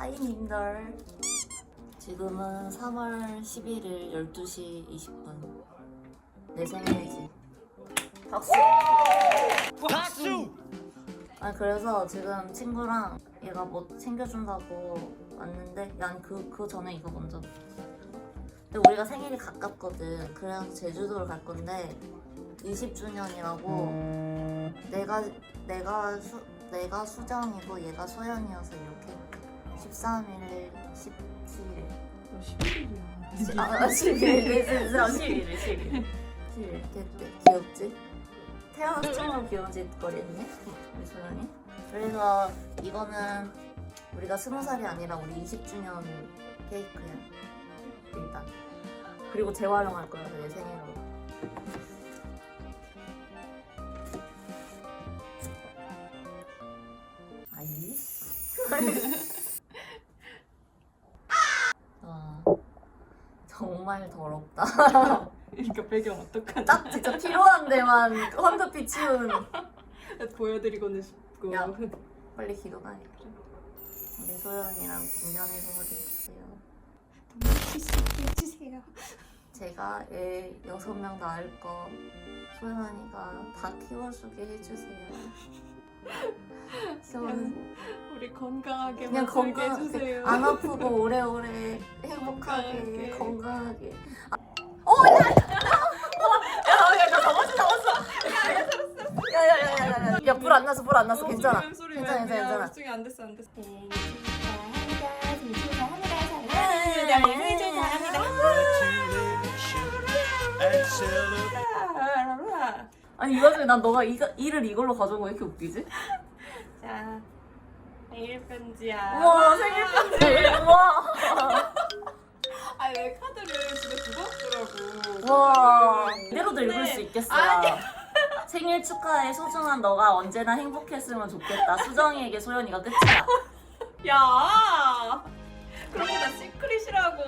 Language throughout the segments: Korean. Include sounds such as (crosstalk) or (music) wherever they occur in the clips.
하이님들. 지금은 3월 11일 12시 20분. 내 생일이지. 박수! 박수! 아 그래서 지금 친구랑 얘가 뭐 챙겨준다고 왔는데 난 그 그 전에 이거 먼저. 근데 우리가 생일이 가깝거든. 그래서 제주도를 갈 건데 20주년이라고 내가 내가 수 내가 수정이고 얘가 소연이어서 13일 17일 너 11일이야. 아 11일 11일 11일 11일 됐대. 귀엽지? 태어나서 처음으로 귀여운 짓거리 했네 우리 소연이. 그래서 이거는 우리가 스무 살이 아니라 우리 20주년 케이크야 일단. 그리고 재활용할 거야 내 생일로. 아이씨 와 정말 더럽다 (laughs) 이거 배경 어떡하냐. 딱 진짜 필요한 데만 황급히 치운 (laughs) 보여드리고는 싶고. 야. 빨리 기도하니 우리 소연이랑 백년에서 해주세요 해주세요. 제가 애 여섯 명 낳을 거 소연이가 다 키워주게 해주세요 (laughs) 소연 우리 건강하게 그냥 건강 해주세요. 안 아프고 오래오래 행복하게 건강하게. 건강하게 아, 어! 야! 야! 야! 나 잡았어 잡았어 야야야야야 야 불 안 났어 불안 났어 괜찮아 괜찮아, 괜찮아, 괜찮아. 나중에 안 됐어 안 됐어. Congratulations and celebrate. 아니 이 와중에 난 너가 이, 이를 이걸로 가져온 거 왜 이렇게 웃기지? (laughs) 자 생일 편지야. 우와 생일 편지 우와 (laughs) 아니 내 카드를 진짜 무겁더라고. 우와 네. 이대로도 읽을 수 있겠어 아니. (laughs) 생일 축하해 소중한 너가 언제나 행복했으면 좋겠다 수정이에게 소연이가 끝이야 야. 그런 거다 시크릿이라고.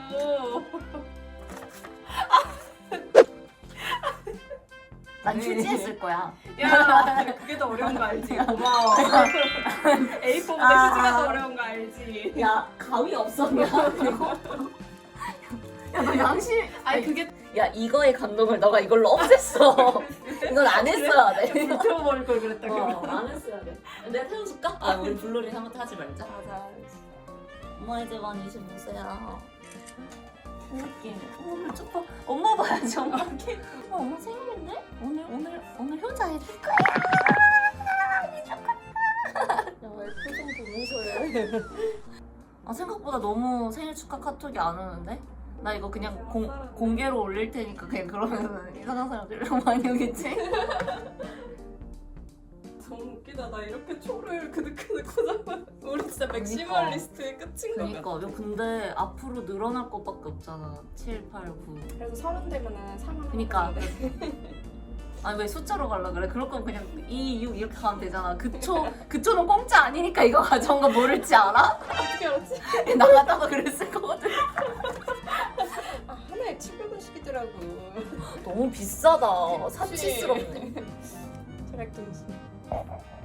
난 네. 휴지했을 거야 야, 그게 더 어려운 거 알지? 고마워. A4보다 아. 휴지가 더 어려운 거 알지? 야 가위 없었냐 야너 양심 아니 그게 야 이거의 감동을 너가 이걸로 없앴어 이건 안 했어야 돼 불태워버릴 걸 그랬다 어, 그거. 안 했어야 돼 내가 태워줄까? 아 우리 블루리 한번 타지 말자 맞아. 엄마 이제 만 25세야. 웃기. 오늘 축하. 엄마 봐야지 엄마. 엄마 엄마 생일 표정 보면서해? (laughs) 아 생각보다 너무 생일 축하 카톡이 안 오는데? 나 이거 그냥 공, 공개로 올릴 테니까 그냥 그러면 이상한 사람들 많이 오겠지? (laughs) 너무 웃기다. 나 이렇게 초를 그득그득하잖아. 우리 진짜 맥시멀리스트의 끝인 거 같아. 그러니까 야, 근데 앞으로 늘어날 것밖에 없잖아. 7, 8, 9. 그래서 서른 되면은 상황. 그니까. 아니 왜 숫자로 갈라 그래? 그럴 거면 그냥 2, 6 이렇게 가면 되잖아. 그초 그초는 공짜 아니니까 이거 가져온 거 모를지 알아? 어떻게 알았지? (laughs) 나갔다가 그랬을 거거든. (laughs) 아 하나에 700원씩이더라고. 너무 비싸다. 사치스럽네. 철학정신. (laughs)